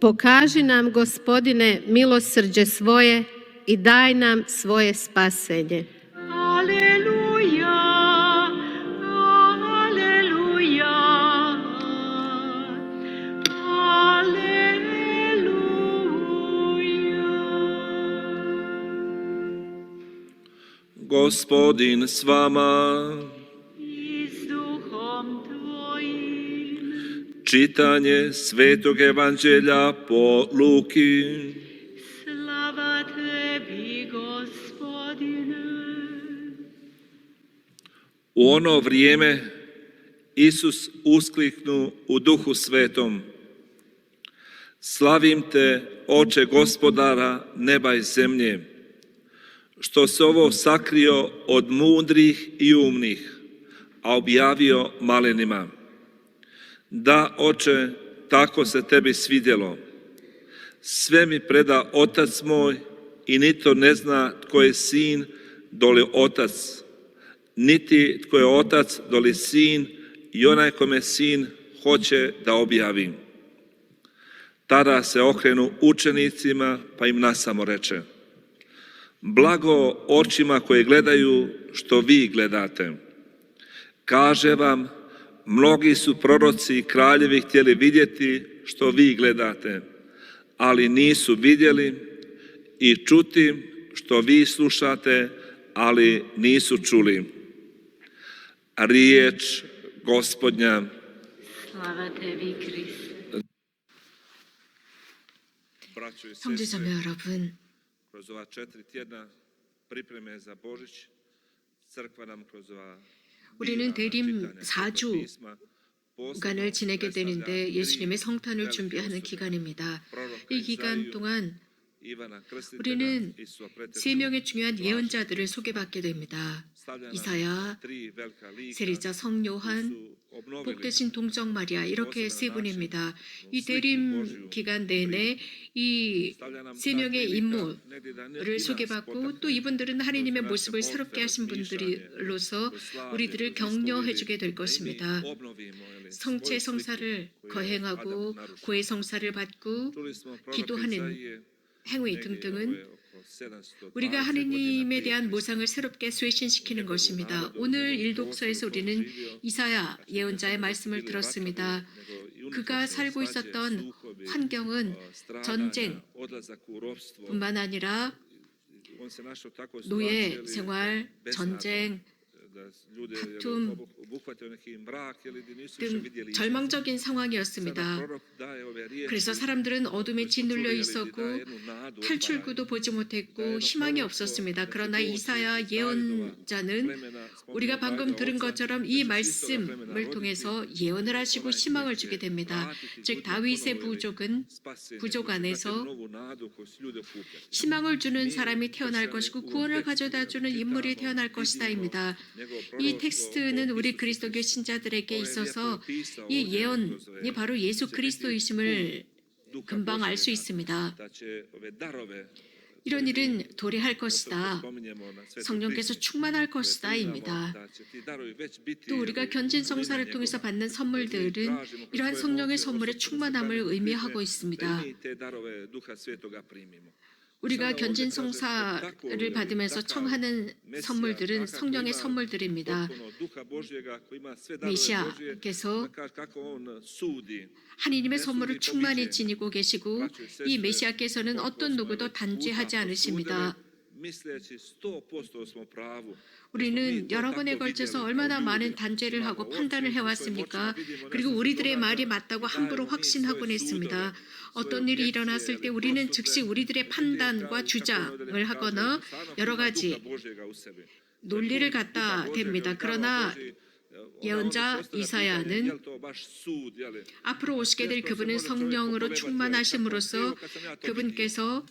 Pokaži nam, gospodine, milosrđe svoje i daj nam svoje spasenje. Aleluja, aleluja, aleluja. Gospodin s vama. Čitanje Svetog Evanđelja po Luki. slava tebi, gospodine. U ono vrijeme Isus uskliknu u duhu svetom. Slavim te, oče gospodara neba i zemlje, što se ovo sakrio od mudrih i umnih, a objavio malenima. Da, oče, tako se tebi svidjelo. Sve mi preda otac moj i nito ne zna tko je sin doli otac, niti tko je otac doli sin i onaj kome sin hoće da objavi. Tada se okrenu učenicima pa im nasamo reče Blago očima koje gledaju što vi gledate. Kaže vam, Mnogi su proroci i kraljevi htjeli vidjeti što vi gledate, ali nisu vidjeli i čuti što vi slušate, ali nisu čuli. Riječ gospodnja. Slava tebi, Kriste. Kroz ova četiri tjedna pripreme za Božić, crkva nam kroz ova 우리는 대림 čitanja 4주 Svetog pisma posebno 주간을 지내게 되는데 예수님의 성탄을 준비하는. 기간입니다. 이 기간 동안 우리는 세 명의 중요한 예언자들을 소개받게 됩니다. 이사야, 세리자 성요한, 복되신 동정 마리아 이렇게 세 분입니다. 이 대림 기간 내내 이 세 명의 인물을 소개받고 또 이분들은 하나님의 모습을 새롭게 하신 분들로서 우리들을 격려해 주게 될 것입니다. 성체 성사를 거행하고 고해 성사를 받고 기도하는 행위 등등은 우리가 하느님에 대한 모상을 새롭게 쇄신시키는 것입니다. 오늘 일독서에서 우리는 이사야 예언자의 말씀을 들었습니다. 그가 살고 있었던 환경은 전쟁뿐만 아니라 노예 생활, 전쟁 다툼 등 절망적인 상황이었습니다. 그래서 사람들은 어둠에 짓눌려 있었고 탈출구도 보지 못했고 희망이 없었습니다. 그러나 이사야 예언자는 우리가 방금 들은 것처럼 이 말씀을 통해서 예언을 하시고 희망을 주게 됩니다. 즉 다윗의 부족은 부족 안에서 희망을 주는 사람이 태어날 것이고 구원을 가져다 주는 인물이 태어날 것이다입니다. 이 텍스트는 우리 그리스도교 신자들에게 있어서 이 예언이 바로 예수 그리스도이심을 금방 알 수 있습니다. 이런 일은 도래할 것이다. 성령께서 충만할 것이다입니다. 또 우리가 견진 성사를 통해서 받는 선물들은 이러한 성령의 선물의 충만함을 의미하고 있습니다. 우리가 견진 성사를 받으면서 청하는 선물들은 성령의 선물들입니다. 메시아께서 하나님의 선물을 충만히 지니고 계시고 이 메시아께서는 어떤 누구도 단죄하지 않으십니다. 우리는 여러 번에 걸쳐서 얼마나 많은 단죄를 하고 판단을 해왔습니까? 그리고 우리들의 말이 맞다고 함부로 확신하곤 했습니다. 어떤 일이 일어났을 때 우리는 즉시 우리들의 판단과 주장을 하거나 여러 가지 논리를 갖다 댑니다. 그러나 예언자 이사야는 앞으로 오시게 될 그분은 성령으로 충만하심으로써 그분께서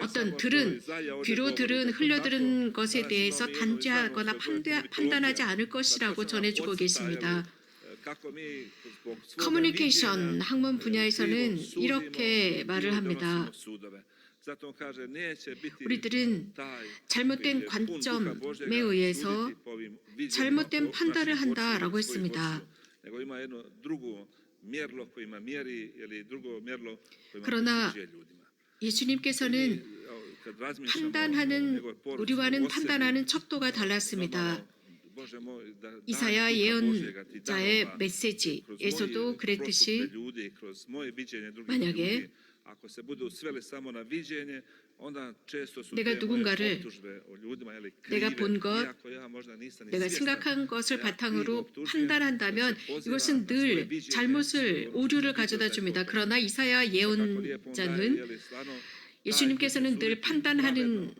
어떤 들은 귀로 들은 흘려들은 것에 대해서 단죄하거나 판대- 판단하지 않을 것이라고 전해주고 계십니다. 커뮤니케이션 학문 분야에서는 이렇게 말을 합니다. 우리들은 잘못된 관점에 의해서 잘못된 판단을 한다라고 했습니다. 그러나. 예수님께서는 판단하는 우리와는 판단하는 척도가 달랐습니다. 이사야 예언자의 메시지에서도 그랬듯이 만약에 내가 누군가를 내가 본 것, 내가 생각한 것을 바탕으로 판단한다면 이것은 늘 잘못을 오류를 가져다 줍니다. 그러나 이사야 예언자는 예수님께서는 늘 판단하는.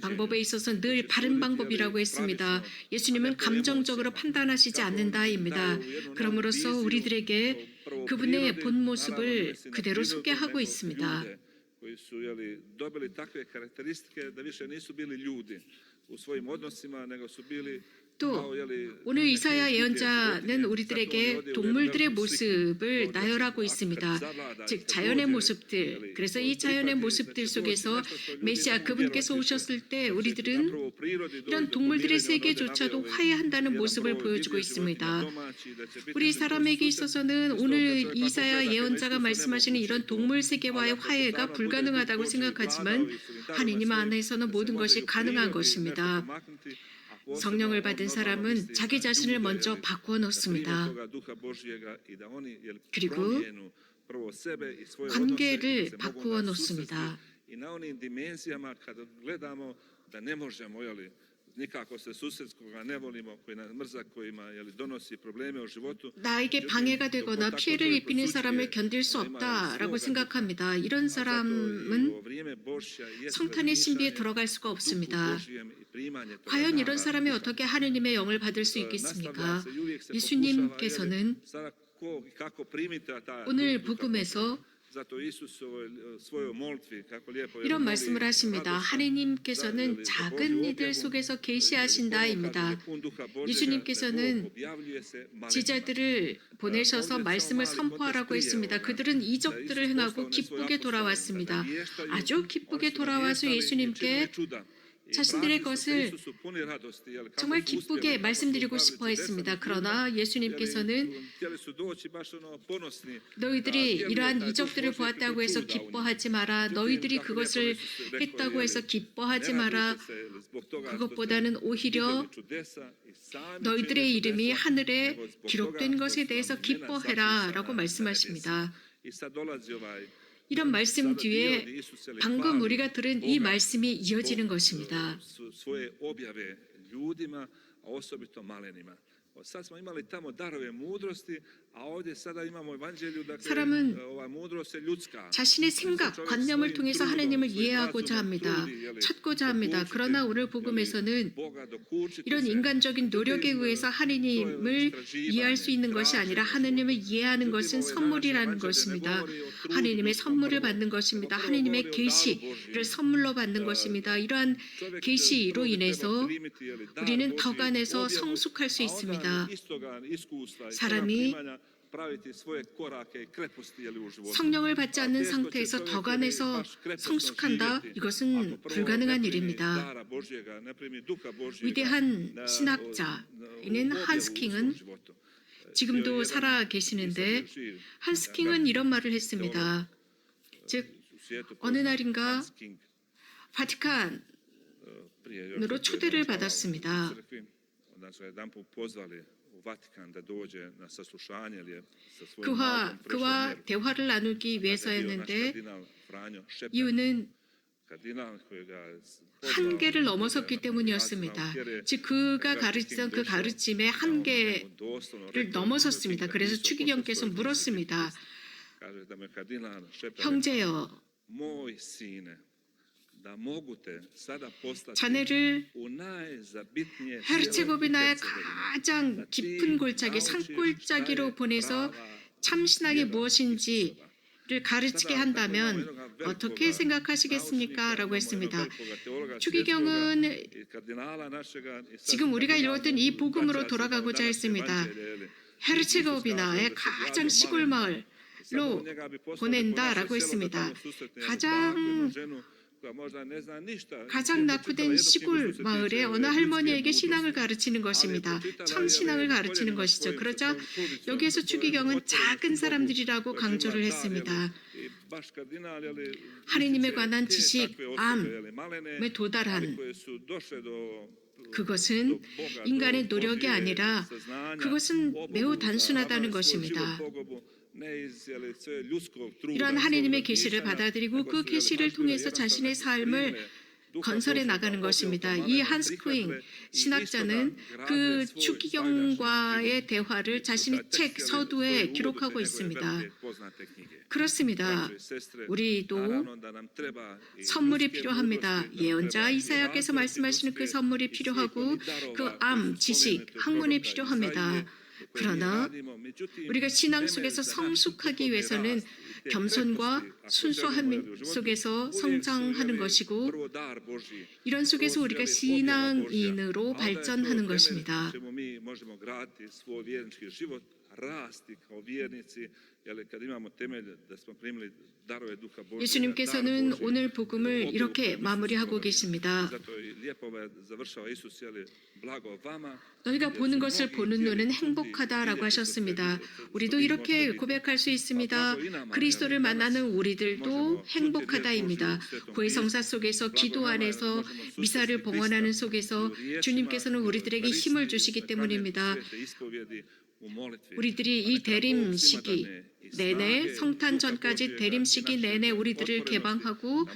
방법에 있어서 늘 바른 방법이라고 했습니다. 예수님은 감정적으로 판단하시지 않는다입니다. 그럼으로써 우리들에게 그분의 본 모습을 그대로 소개하고 있습니다. Koji su jeli, dobili takve karakteristike da više nisu bili ljudi u svojim odnosima, nego su bili 또 오늘 이사야 예언자는. 우리들에게 동물들의 모습을 나열하고 있습니다. 즉 자연의 모습들. 그래서 이 자연의 모습들 속에서 메시아 그분께서. 오셨을 때 우리들은 이런 동물들의 세계조차도 화해한다는 모습을 보여주고 있습니다. 우리 사람에게. 있어서는 오늘 이사야 예언자가 말씀하시는 이런. 동물 세계와의 화해가 불가능하다고 생각하지만 하느님 안에서는 모든 것이 가능한 것입니다. 성령을 받은 사람은 자기 자신을 먼저 바꾸어 놓습니다. 그리고 관계를 바꾸어 놓습니다. Nikako se susret koga ne volimo, koji nas mrzak, kojima jeli, donosi probleme u životu. 나에게 방해가 되거나 피해를 입히는 사람을 견딜 수 없다라고 생각합니다. 이런 사람은 성탄의 신비에 들어갈 수가 없습니다. 과연 이런 사람이 어떻게 하느님의 영을 받을 수 있겠습니까? 예수님께서는 오늘 복음에서 이런 말씀을 하십니다. 하느님께서는 작은 이들 속에서 계시하신다입니다. 예수님께서는 지자들을 보내셔서 말씀을 선포하라고 했습니다. 그들은 이적들을 행하고 기쁘게 돌아왔습니다. 아주 기쁘게 돌아와서 예수님께 자신들의 것을 정말 기쁘게 말씀드리고 싶어 했습니다. 그러나 예수님께서는 너희들이 이러한 이적들을 보았다고 해서 기뻐하지 마라. 너희들이 그것을 했다고 해서 기뻐하지 마라. 그것보다는 오히려 너희들의 이름이 하늘에 기록된 것에 대해서 기뻐해라 라고 말씀하십니다. 이런 말씀 뒤에 방금 우리가 들은 이 말씀이 이어지는 것입니다. Sad smo imali tamo darove mudrosti, a ovdje sada imamo evanđelju, dakle, 사람은 ova mudrost je ljudska. 자신의 생각, 관념을 통해서 하나님을 이해하고자 합니다. 찾고자 합니다. 그러나 오늘 복음에서는 이런 인간적인 노력에 의해서 하느님을 이해할 수 있는 것이 아니라 하느님을 이해하는 것은 선물이라는 것입니다. 하느님의 선물을 받는 것입니다. 하느님의 계시를 선물로 받는 것입니다. 이러한 계시로 인해서 우리는 덕 안에서 성숙할 수 있습니다. 사람이 성령을 받지 않는 상태에서 덕 안에서 성숙한다? 이것은 불가능한 일입니다. 위대한 신학자인 한스킹은 지금도 살아 계시는데 한스킹은 이런 말을 했습니다. 즉 어느 날인가 바티칸으로 초대를 받았습니다. 그와 그와 대화를 나누기 위해서였는데 이유는 한계를 넘어섰기 때문이었습니다. 즉 그가 가르치던 그 가르침의 한계를 넘어섰습니다. 그래서 추기경께서 물었습니다. 형제여, 자네를 헤르체고비나의 가장 깊은 골짜기 산골짜기로 보내서 참신하게 무엇인지 를 가르치게 한다면 어떻게 생각하시겠습니까? 라고 했습니다. 추기경은 지금 우리가 읽었던 이 복음으로 돌아가고자 했습니다. 헤르체고비나의 가장 시골 마을로 보낸다라고 했습니다. 가장 가장 낙후된 시골 마을의 어느 할머니에게 신앙을 가르치는 것입니다. 참 신앙을 가르치는 것이죠. 그러자 여기에서 추기경은 작은 사람들이라고 강조를 했습니다. 하느님에 관한 지식, 암에 도달한 그것은 인간의 노력이 아니라 그것은 매우 단순하다는 것입니다. 이러한 하느님의 계시를 받아들이고 그 계시를 통해서 자신의 삶을 건설해 나가는 것입니다. 이 한스 크윙 신학자는 그 추기경과의 대화를 자신의 책 서두에 기록하고 있습니다. 그렇습니다. 우리도 선물이 필요합니다. 예언자 이사야께서 말씀하시는 그 선물이 필요하고 그 암, 지식, 학문이 필요합니다. 그러나 우리가 신앙 속에서 성숙하기 위해서는 겸손과 순수함 속에서 성장하는 것이고 이런 속에서 우리가 신앙인으로 발전하는 것입니다. 예수님께서는 오늘 복음을 이렇게 마무리하고 계십니다. 너희가 보는 것을 보는 눈은 행복하다라고 하셨습니다. 우리도 이렇게 고백할 수 있습니다. 그리스도를 만나는 우리들도 행복하다입니다. 고해성사 속에서 기도 안에서 미사를 봉헌하는 속에서 주님께서는 우리들에게 힘을 주시기 때문입니다. 우리들이 이 대림 시기 내내 성탄 전까지 대림 시기 내내 우리들을 개방하고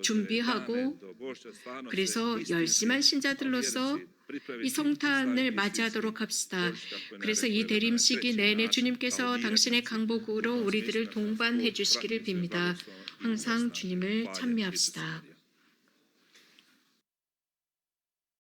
준비하고 그래서 열심한 신자들로서 이 성탄을 맞이하도록 합시다. 그래서 이 대림 시기 내내 주님께서 당신의 강복으로 우리들을 동반해 주시기를 빕니다. 항상 주님을 찬미합시다.